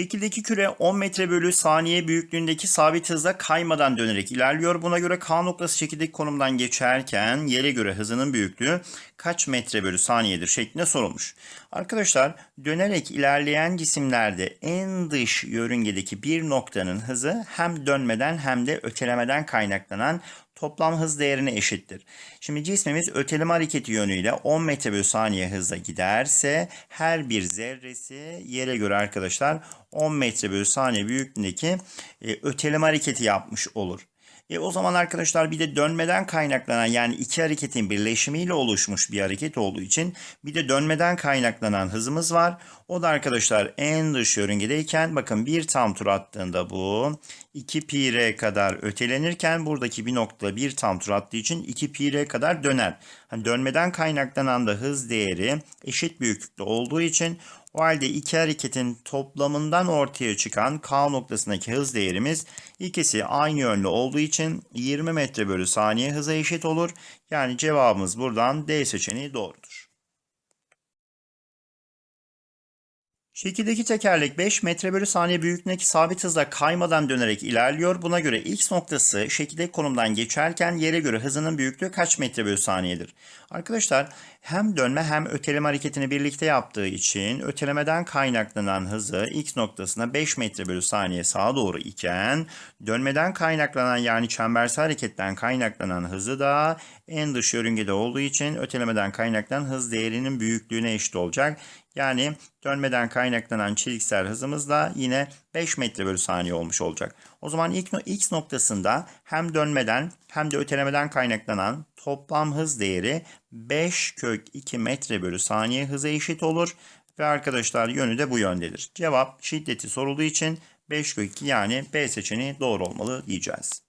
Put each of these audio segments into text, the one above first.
Şekildeki küre 10 metre bölü saniye büyüklüğündeki sabit hızla kaymadan dönerek ilerliyor. Buna göre K noktası şekildeki konumdan geçerken yere göre hızının büyüklüğü kaç metre bölü saniyedir şeklinde sorulmuş. Arkadaşlar dönerek ilerleyen cisimlerde en dış yörüngedeki bir noktanın hızı hem dönmeden hem de ötelemeden kaynaklanan toplam hız değerine eşittir. Şimdi cismimiz öteleme hareketi yönüyle 10 metre bölü saniye hızla giderse her bir zerresi yere göre arkadaşlar 10 metre bölü saniye büyüklüğündeki e, öteleme hareketi yapmış olur. E o zaman arkadaşlar bir de dönmeden kaynaklanan yani iki hareketin birleşimiyle oluşmuş bir hareket olduğu için bir de dönmeden kaynaklanan hızımız var. O da arkadaşlar en dış yörüngedeyken bakın bir tam tur attığında bu 2 pi r kadar ötelenirken buradaki bir nokta bir tam tur attığı için 2 pi r kadar döner. Hani dönmeden kaynaklanan da hız değeri eşit büyüklükte olduğu için o halde iki hareketin toplamından ortaya çıkan K noktasındaki hız değerimiz ikisi aynı yönlü olduğu için 20 metre bölü saniye hıza eşit olur. Yani cevabımız buradan D seçeneği doğrudur. Şekildeki tekerlek 5 metre bölü saniye büyüklüğündeki sabit hızla kaymadan dönerek ilerliyor. Buna göre x noktası şekildeki konumdan geçerken yere göre hızının büyüklüğü kaç metre bölü saniyedir? Arkadaşlar hem dönme hem öteleme hareketini birlikte yaptığı için ötelemeden kaynaklanan hızı x noktasına 5 metre bölü saniye sağa doğru iken dönmeden kaynaklanan yani çembersel hareketten kaynaklanan hızı da en dış yörüngede olduğu için ötelemeden kaynaklanan hız değerinin büyüklüğüne eşit olacak. Yani dönmeden kaynaklanan çeliksel hızımız da yine 5 metre bölü saniye olmuş olacak. O zaman x noktasında hem dönmeden hem de ötelemeden kaynaklanan toplam hız değeri 5 kök 2 metre bölü saniye hıza eşit olur. Ve arkadaşlar yönü de bu yöndedir. Cevap şiddeti sorulduğu için 5 kök 2 yani B seçeneği doğru olmalı diyeceğiz.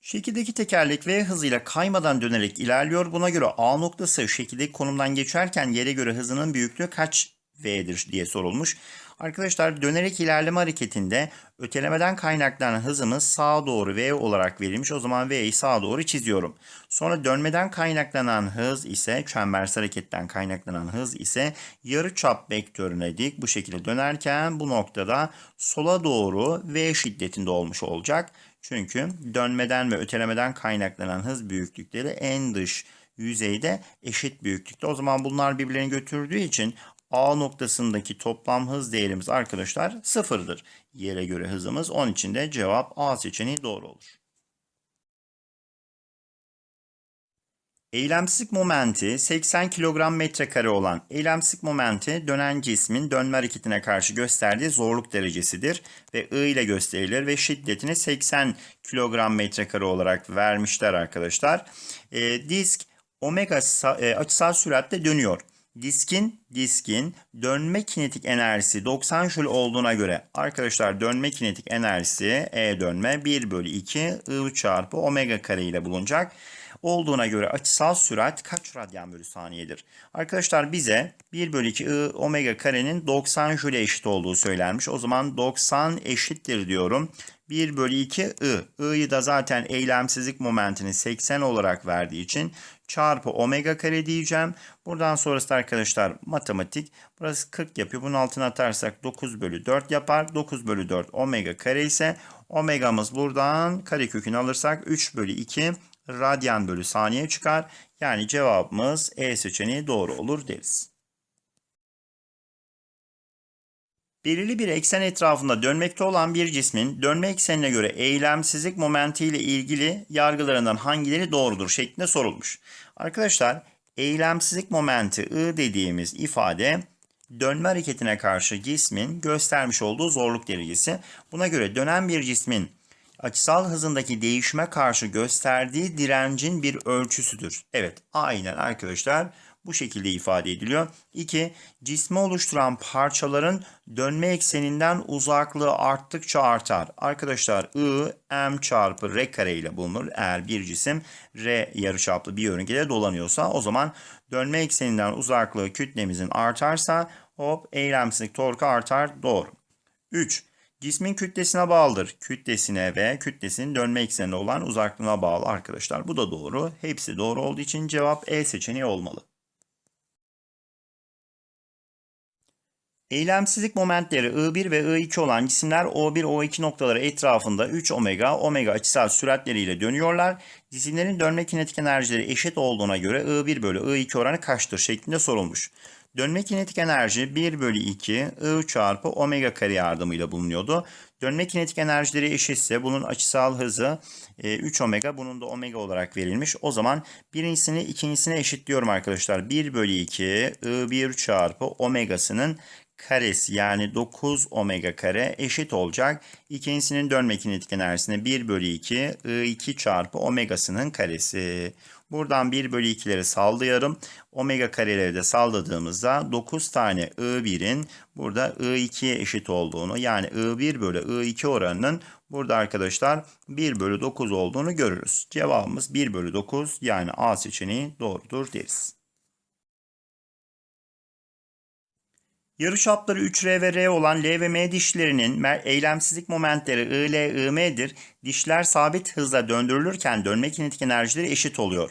Şekildeki tekerlek V hızıyla kaymadan dönerek ilerliyor. Buna göre A noktası şekildeki konumdan geçerken yere göre hızının büyüklüğü kaç V'dir diye sorulmuş. Arkadaşlar dönerek ilerleme hareketinde ötelemeden kaynaklanan hızımız sağa doğru V olarak verilmiş. O zaman V'yi sağa doğru çiziyorum. Sonra dönmeden kaynaklanan hız ise çembersel hareketten kaynaklanan hız ise yarıçap vektörüne dik bu şekilde dönerken bu noktada sola doğru V şiddetinde olmuş olacak. Çünkü dönmeden ve ötelemeden kaynaklanan hız büyüklükleri en dış yüzeyde eşit büyüklükte. O zaman bunlar birbirlerini götürdüğü için A noktasındaki toplam hız değerimiz arkadaşlar sıfırdır. Yere göre hızımız. Onun için de cevap A seçeneği doğru olur. Eylemsizlik momenti 80 kilogram metrekare olan eylemsizlik momenti dönen cismin dönme hareketine karşı gösterdiği zorluk derecesidir ve I ile gösterilir ve şiddetini 80 kilogram metrekare olarak vermişler arkadaşlar. E, disk omega e, açısal süratle dönüyor. Diskin diskin dönme kinetik enerjisi 90 Joule olduğuna göre arkadaşlar dönme kinetik enerjisi E dönme 1 bölü 2 I çarpı omega kare ile bulunacak olduğuna göre açısal sürat kaç radyan bölü saniyedir? Arkadaşlar bize 1 bölü 2 I omega karenin 90 Joule eşit olduğu söylenmiş. O zaman 90 eşittir diyorum. 1 bölü 2 I. I'yı da zaten eylemsizlik momentini 80 olarak verdiği için çarpı omega kare diyeceğim. Buradan sonrası arkadaşlar matematik. Burası 40 yapıyor. Bunun altına atarsak 9 bölü 4 yapar. 9 bölü 4 omega kare ise omegamız buradan kare kökünü alırsak 3 bölü 2 radyan bölü saniye çıkar. Yani cevabımız E seçeneği doğru olur deriz. Belirli bir eksen etrafında dönmekte olan bir cismin dönme eksenine göre eylemsizlik momenti ile ilgili yargılarından hangileri doğrudur şeklinde sorulmuş. Arkadaşlar eylemsizlik momenti I dediğimiz ifade dönme hareketine karşı cismin göstermiş olduğu zorluk derecesi. Buna göre dönen bir cismin açısal hızındaki değişime karşı gösterdiği direncin bir ölçüsüdür. Evet aynen arkadaşlar bu şekilde ifade ediliyor. 2. Cismi oluşturan parçaların dönme ekseninden uzaklığı arttıkça artar. Arkadaşlar I m çarpı r kare ile bulunur. Eğer bir cisim r yarıçaplı bir yörüngede dolanıyorsa o zaman dönme ekseninden uzaklığı kütlemizin artarsa hop eylemsizlik torku artar. Doğru. 3. Cismin kütlesine bağlıdır. Kütlesine ve kütlesinin dönme eksenine olan uzaklığına bağlı arkadaşlar. Bu da doğru. Hepsi doğru olduğu için cevap E seçeneği olmalı. Eylemsizlik momentleri I1 ve I2 olan cisimler O1, O2 noktaları etrafında 3 omega, omega açısal süratleriyle dönüyorlar. Cisimlerin dönme kinetik enerjileri eşit olduğuna göre I1 bölü I2 oranı kaçtır şeklinde sorulmuş. Dönme kinetik enerji 1 bölü 2 I çarpı omega kare yardımıyla bulunuyordu. Dönme kinetik enerjileri eşitse bunun açısal hızı e, 3 omega bunun da omega olarak verilmiş. O zaman birincisini ikincisine eşitliyorum arkadaşlar. 1 bölü 2 I1 çarpı omegasının karesi yani 9 omega kare eşit olacak. İkincisinin dönme kinetik enerjisine 1 bölü 2 I2 çarpı omegasının karesi. Buradan 1 bölü 2'leri sallayalım. Omega kareleri de salladığımızda 9 tane I1'in burada I2'ye eşit olduğunu yani I1 bölü I2 oranının burada arkadaşlar 1 bölü 9 olduğunu görürüz. Cevabımız 1 bölü 9 yani A seçeneği doğrudur deriz. Yarıçapları 3R ve R olan L ve M dişlerinin eylemsizlik momentleri I, L. Dişler sabit hızla döndürülürken dönme kinetik enerjileri eşit oluyor.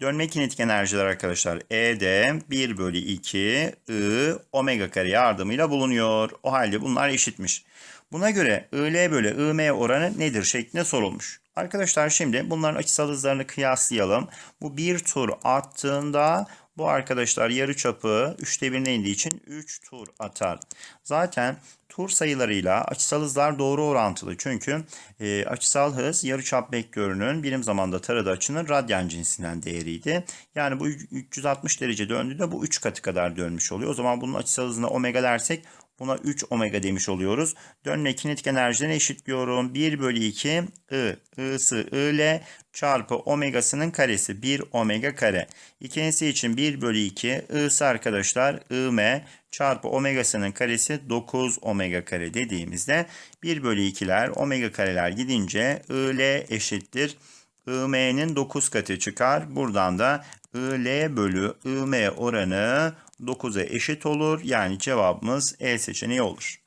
Dönme kinetik enerjiler arkadaşlar E'de 1 bölü 2 I omega kare yardımıyla bulunuyor. O halde bunlar eşitmiş. Buna göre IL bölü IM oranı nedir şeklinde sorulmuş. Arkadaşlar şimdi bunların açısal hızlarını kıyaslayalım. Bu bir tur attığında bu arkadaşlar yarı çapı 3'te 1'ine indiği için 3 tur atar. Zaten tur sayılarıyla açısal hızlar doğru orantılı. Çünkü e, açısal hız yarıçap vektörünün birim zamanda taradığı açının radyan cinsinden değeriydi. Yani bu 360 derece döndüğünde bu 3 katı kadar dönmüş oluyor. O zaman bunun açısal hızına omega dersek Buna 3 omega demiş oluyoruz. Dönme kinetik enerjilerini eşitliyorum. 1 bölü 2 I. I'sı I ile çarpı omegasının karesi. 1 omega kare. İkincisi için 1 bölü 2 I'sı arkadaşlar IM çarpı omegasının karesi 9 omega kare dediğimizde 1 bölü 2'ler omega kareler gidince IL eşittir. IM'nin 9 katı çıkar. Buradan da IL bölü IM oranı 9'a eşit olur. Yani cevabımız E seçeneği olur.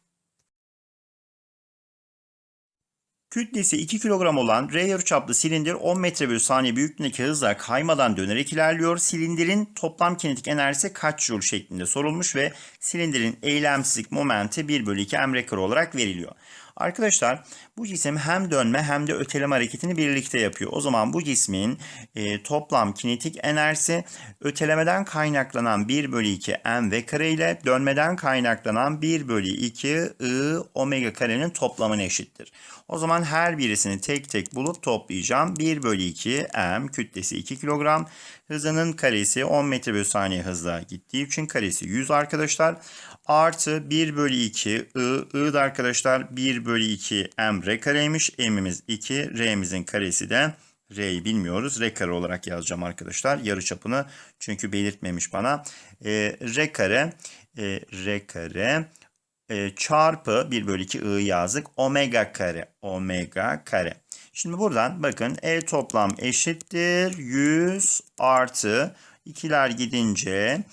Kütlesi 2 kilogram olan R yarıçaplı silindir 10 metre bölü saniye büyüklüğündeki hızla kaymadan dönerek ilerliyor. Silindirin toplam kinetik enerjisi kaç joule şeklinde sorulmuş ve silindirin eylemsizlik momenti 1 bölü 2 m olarak veriliyor. Arkadaşlar bu cisim hem dönme hem de öteleme hareketini birlikte yapıyor. O zaman bu cismin e, toplam kinetik enerjisi ötelemeden kaynaklanan 1 bölü 2 m v kare ile dönmeden kaynaklanan 1 bölü 2 i omega karenin toplamına eşittir. O zaman her birisini tek tek bulup toplayacağım. 1 bölü 2 m kütlesi 2 kilogram. Hızının karesi 10 metre bölü saniye hızla gittiği için karesi 100 arkadaşlar. Artı 1 bölü 2 I. I da arkadaşlar 1 bölü 2 M R kareymiş. M'imiz 2. R'mizin karesi de R'yi bilmiyoruz. R kare olarak yazacağım arkadaşlar. Yarı çapını çünkü belirtmemiş bana. E, R kare e, R kare e, çarpı 1 bölü 2 I yazdık. Omega kare. Omega kare. Şimdi buradan bakın E toplam eşittir 100 artı ikiler gidince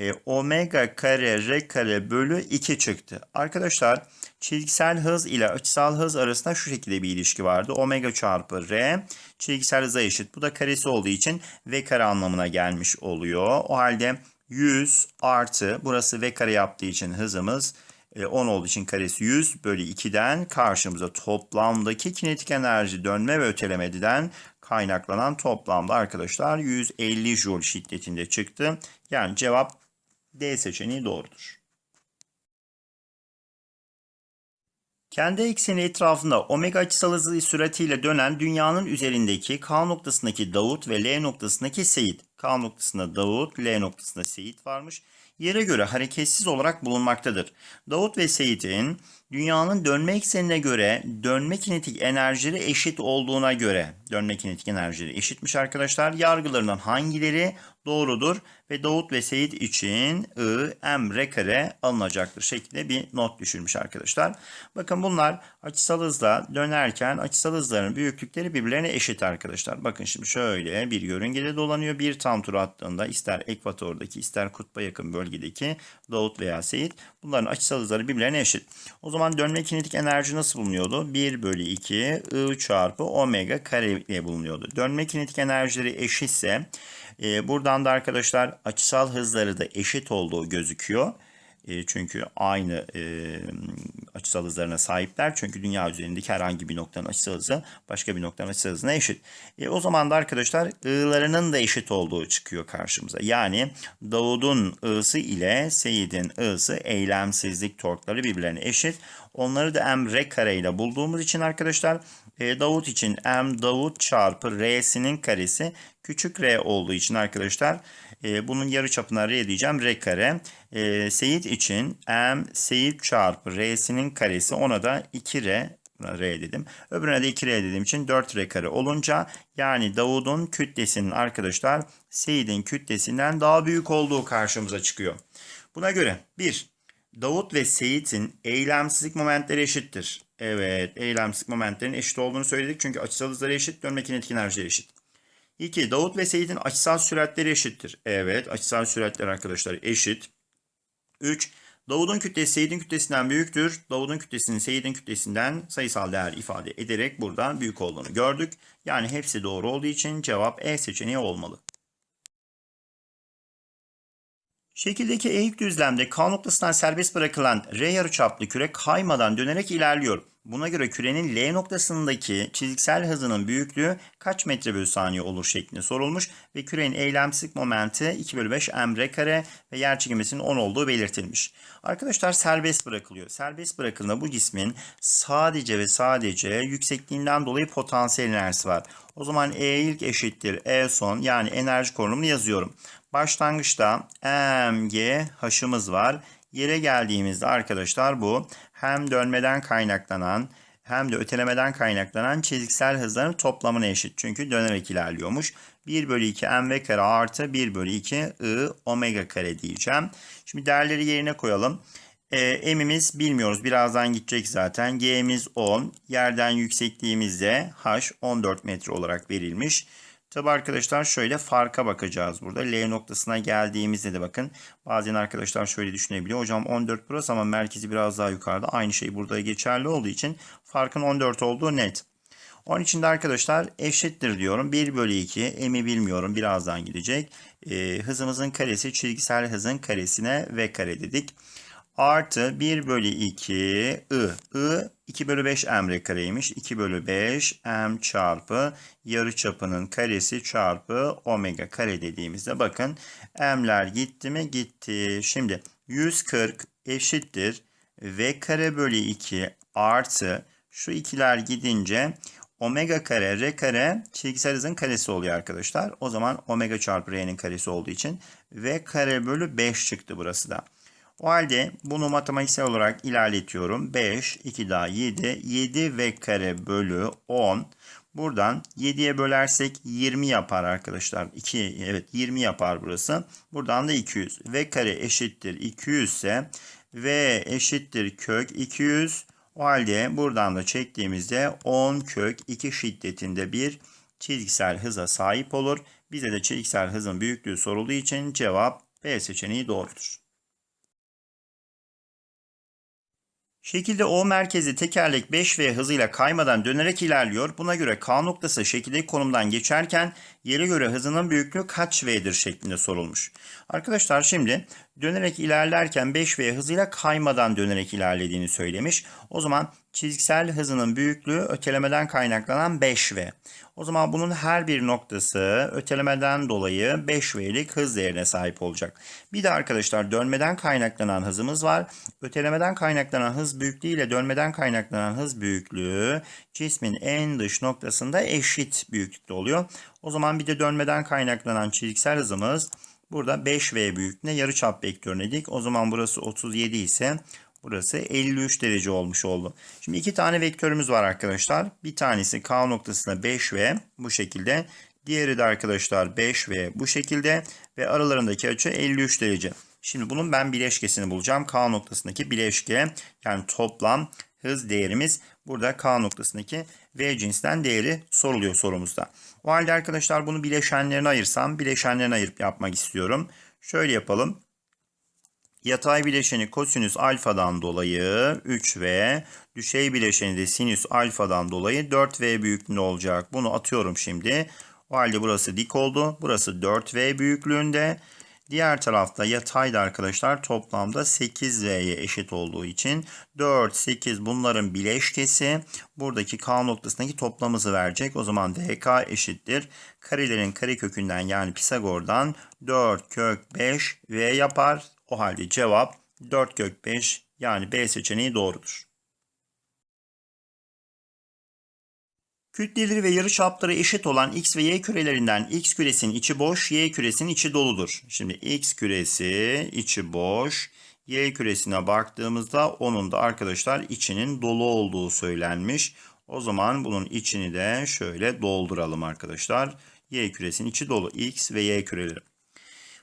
e, omega kare r kare bölü 2 çıktı. Arkadaşlar çizgisel hız ile açısal hız arasında şu şekilde bir ilişki vardı. Omega çarpı r çizgisel hıza eşit. Bu da karesi olduğu için v kare anlamına gelmiş oluyor. O halde 100 artı burası v kare yaptığı için hızımız 10 e, olduğu için karesi 100 bölü 2'den karşımıza toplamdaki kinetik enerji dönme ve ötelemeden kaynaklanan toplamda arkadaşlar 150 joule şiddetinde çıktı. Yani cevap D seçeneği doğrudur. Kendi ekseni etrafında omega açısal hızı süratiyle dönen dünyanın üzerindeki K noktasındaki Davut ve L noktasındaki Seyit. K noktasında Davut, L noktasında Seyit varmış. Yere göre hareketsiz olarak bulunmaktadır. Davut ve Seyit'in dünyanın dönme eksenine göre dönme kinetik enerjileri eşit olduğuna göre dönme kinetik enerjileri eşitmiş arkadaşlar. Yargılarından hangileri doğrudur ve Davut ve Seyit için I, M, R kare alınacaktır şeklinde bir not düşürmüş arkadaşlar. Bakın bunlar açısal hızla dönerken açısal hızların büyüklükleri birbirlerine eşit arkadaşlar. Bakın şimdi şöyle bir yörüngede dolanıyor. Bir tam tur attığında ister ekvatordaki ister kutba yakın bölgedeki Davut veya Seyit bunların açısal hızları birbirlerine eşit. O zaman dönme kinetik enerji nasıl bulunuyordu? 1 bölü 2 I çarpı omega kare ile bulunuyordu. Dönme kinetik enerjileri eşitse e, buradan da arkadaşlar açısal hızları da eşit olduğu gözüküyor. E, çünkü aynı e, açısal hızlarına sahipler. Çünkü dünya üzerindeki herhangi bir noktanın açısal hızı başka bir noktanın açısal hızına eşit. E, o zaman da arkadaşlar ı'larının da eşit olduğu çıkıyor karşımıza. Yani Davud'un ı'sı ile Seyit'in ı'sı eylemsizlik torkları birbirlerine eşit. Onları da m r kare ile bulduğumuz için arkadaşlar e, Davut için m Davut çarpı r'sinin karesi küçük r olduğu için arkadaşlar e, bunun yarı çapına r diyeceğim r kare. E, Seyit için m Seyit çarpı r'sinin karesi ona da 2r Buna R dedim. Öbürüne de 2R dediğim için 4R kare olunca yani Davud'un kütlesinin arkadaşlar Seyit'in kütlesinden daha büyük olduğu karşımıza çıkıyor. Buna göre 1. Davut ve Seyit'in eylemsizlik momentleri eşittir. Evet, eylemsizlik momentlerin eşit olduğunu söyledik. Çünkü açısal hızları eşit, dönme kinetik enerjileri eşit. 2. Davut ve Seyit'in açısal süratleri eşittir. Evet, açısal süratler arkadaşlar eşit. 3. Davud'un kütlesi Seyit'in kütlesinden büyüktür. Davud'un kütlesinin Seyit'in kütlesinden sayısal değer ifade ederek burada büyük olduğunu gördük. Yani hepsi doğru olduğu için cevap E seçeneği olmalı. Şekildeki eğik düzlemde K noktasından serbest bırakılan R yarıçaplı küre kaymadan dönerek ilerliyor. Buna göre kürenin L noktasındaki çiziksel hızının büyüklüğü kaç metre bölü saniye olur şeklinde sorulmuş ve kürenin eylemsizlik momenti 2 bölü 5 m kare ve yer çekimesinin 10 olduğu belirtilmiş. Arkadaşlar serbest bırakılıyor. Serbest bırakıldığında bu cismin sadece ve sadece yüksekliğinden dolayı potansiyel enerjisi var. O zaman E ilk eşittir E son yani enerji korunumunu yazıyorum. Başlangıçta mg h'ımız var. Yere geldiğimizde arkadaşlar bu hem dönmeden kaynaklanan hem de ötelemeden kaynaklanan çiziksel hızların toplamına eşit. Çünkü dönerek ilerliyormuş. 1 bölü 2 mv kare artı 1 bölü 2 i omega kare diyeceğim. Şimdi değerleri yerine koyalım. E, M'imiz bilmiyoruz. Birazdan gidecek zaten. G'miz 10. Yerden yüksekliğimiz de H 14 metre olarak verilmiş. Tabi arkadaşlar şöyle farka bakacağız burada. L noktasına geldiğimizde de bakın. Bazen arkadaşlar şöyle düşünebiliyor. Hocam 14 burası ama merkezi biraz daha yukarıda. Aynı şey burada geçerli olduğu için farkın 14 olduğu net. Onun için de arkadaşlar eşittir diyorum. 1 bölü 2 emi bilmiyorum. Birazdan gidecek. Ee, hızımızın karesi çizgisel hızın karesine v kare dedik. Artı 1 bölü 2 I. I 2 bölü 5 m kareymiş. 2 bölü 5 m çarpı yarı çapının karesi çarpı omega kare dediğimizde bakın m'ler gitti mi? Gitti. Şimdi 140 eşittir v kare bölü 2 artı şu ikiler gidince omega kare r kare çizgisel hızın karesi oluyor arkadaşlar. O zaman omega çarpı r'nin karesi olduğu için v kare bölü 5 çıktı burası da. O halde bunu matematiksel olarak ilerletiyorum. 5, 2 daha 7, 7 v kare bölü 10. Buradan 7'ye bölersek 20 yapar arkadaşlar. 2, evet 20 yapar burası. Buradan da 200. v kare eşittir 200 ise v eşittir kök 200. O halde buradan da çektiğimizde 10 kök 2 şiddetinde bir çizgisel hıza sahip olur. Bize de çizgisel hızın büyüklüğü sorulduğu için cevap B seçeneği doğrudur. Şekilde O merkezi tekerlek 5V hızıyla kaymadan dönerek ilerliyor. Buna göre K noktası şekildeki konumdan geçerken yere göre hızının büyüklüğü kaç V'dir şeklinde sorulmuş. Arkadaşlar şimdi dönerek ilerlerken 5V hızıyla kaymadan dönerek ilerlediğini söylemiş. O zaman çizgisel hızının büyüklüğü ötelemeden kaynaklanan 5V. O zaman bunun her bir noktası ötelemeden dolayı 5V'lik hız değerine sahip olacak. Bir de arkadaşlar dönmeden kaynaklanan hızımız var. Ötelemeden kaynaklanan hız büyüklüğü ile dönmeden kaynaklanan hız büyüklüğü cismin en dış noktasında eşit büyüklükte oluyor. O zaman bir de dönmeden kaynaklanan çizgisel hızımız burada 5V büyüklüğüne yarıçap vektörüne dik. O zaman burası 37 ise Burası 53 derece olmuş oldu. Şimdi iki tane vektörümüz var arkadaşlar. Bir tanesi K noktasına 5V bu şekilde. Diğeri de arkadaşlar 5V bu şekilde. Ve aralarındaki açı 53 derece. Şimdi bunun ben bileşkesini bulacağım. K noktasındaki bileşke yani toplam hız değerimiz burada K noktasındaki V cinsinden değeri soruluyor sorumuzda. O halde arkadaşlar bunu bileşenlerine ayırsam bileşenlerine ayırıp yapmak istiyorum. Şöyle yapalım. Yatay bileşeni kosinüs alfadan dolayı 3V, düşey bileşeni de sinüs alfadan dolayı 4V büyüklüğünde olacak. Bunu atıyorum şimdi. O halde burası dik oldu. Burası 4V büyüklüğünde. Diğer tarafta yatayda arkadaşlar toplamda 8V'ye eşit olduğu için 4, 8 bunların bileşkesi buradaki K noktasındaki toplamımızı verecek. O zaman DK eşittir. Karelerin karekökünden yani Pisagor'dan 4 kök 5 V yapar. O halde cevap 4 kök 5 yani B seçeneği doğrudur. Kütleleri ve yarıçapları eşit olan x ve y kürelerinden x küresinin içi boş, y küresinin içi doludur. Şimdi x küresi içi boş, y küresine baktığımızda onun da arkadaşlar içinin dolu olduğu söylenmiş. O zaman bunun içini de şöyle dolduralım arkadaşlar. Y küresinin içi dolu x ve y küreleri.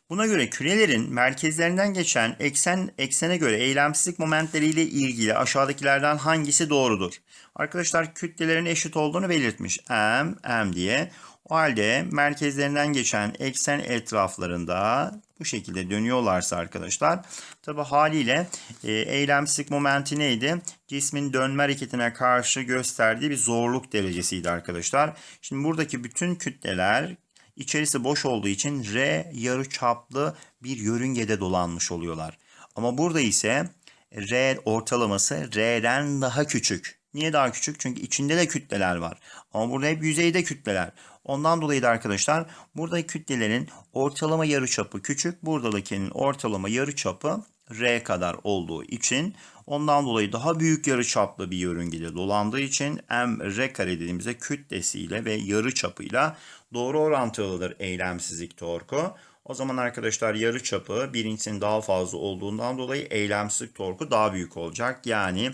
Buna göre kürelerin merkezlerinden geçen eksen eksene göre eylemsizlik momentleriyle ilgili aşağıdakilerden hangisi doğrudur? Arkadaşlar kütlelerin eşit olduğunu belirtmiş. M, M diye. O halde merkezlerinden geçen eksen etraflarında bu şekilde dönüyorlarsa arkadaşlar tabi haliyle e, eylemsizlik momenti neydi? Cismin dönme hareketine karşı gösterdiği bir zorluk derecesiydi arkadaşlar. Şimdi buradaki bütün kütleler İçerisi boş olduğu için R yarıçaplı bir yörüngede dolanmış oluyorlar. Ama burada ise R ortalaması R'den daha küçük. Niye daha küçük? Çünkü içinde de kütleler var. Ama burada hep yüzeyde kütleler. Ondan dolayı da arkadaşlar burada kütlelerin ortalama yarıçapı küçük. Buradakinin ortalama yarıçapı R kadar olduğu için ondan dolayı daha büyük yarıçaplı bir yörüngede dolandığı için M R kare dediğimizde kütlesiyle ve yarıçapıyla doğru orantılıdır eylemsizlik torku. O zaman arkadaşlar yarıçapı birincisinin daha fazla olduğundan dolayı eylemsizlik torku daha büyük olacak. Yani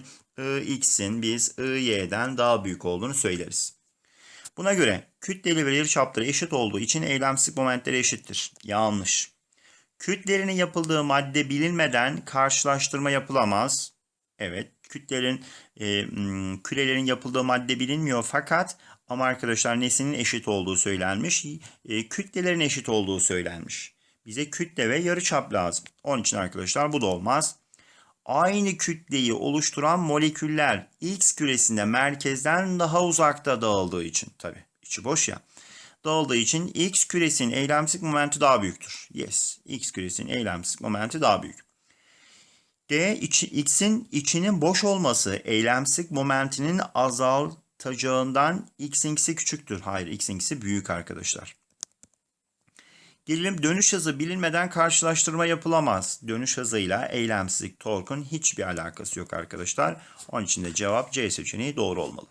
Ix'in biz Y'den daha büyük olduğunu söyleriz. Buna göre kütleli ve yarıçapları eşit olduğu için eylemsizlik momentleri eşittir. Yanlış. Kütlerinin yapıldığı madde bilinmeden karşılaştırma yapılamaz. Evet, kütlelerin, e, kürelerin yapıldığı madde bilinmiyor fakat ama arkadaşlar nesinin eşit olduğu söylenmiş, e, kütlelerin eşit olduğu söylenmiş. Bize kütle ve yarıçap lazım. Onun için arkadaşlar bu da olmaz. Aynı kütleyi oluşturan moleküller X küresinde merkezden daha uzakta dağıldığı için tabi içi boş ya dağıldığı için X küresinin eylemsizlik momenti daha büyüktür. Yes. X küresinin eylemsizlik momenti daha büyük. D X'in içinin boş olması eylemsizlik momentinin azaltacağından X'inkisi küçüktür. Hayır X'inkisi büyük arkadaşlar. Gelelim dönüş hızı bilinmeden karşılaştırma yapılamaz. Dönüş hızıyla eylemsizlik torkun hiçbir alakası yok arkadaşlar. Onun için de cevap C seçeneği doğru olmalı.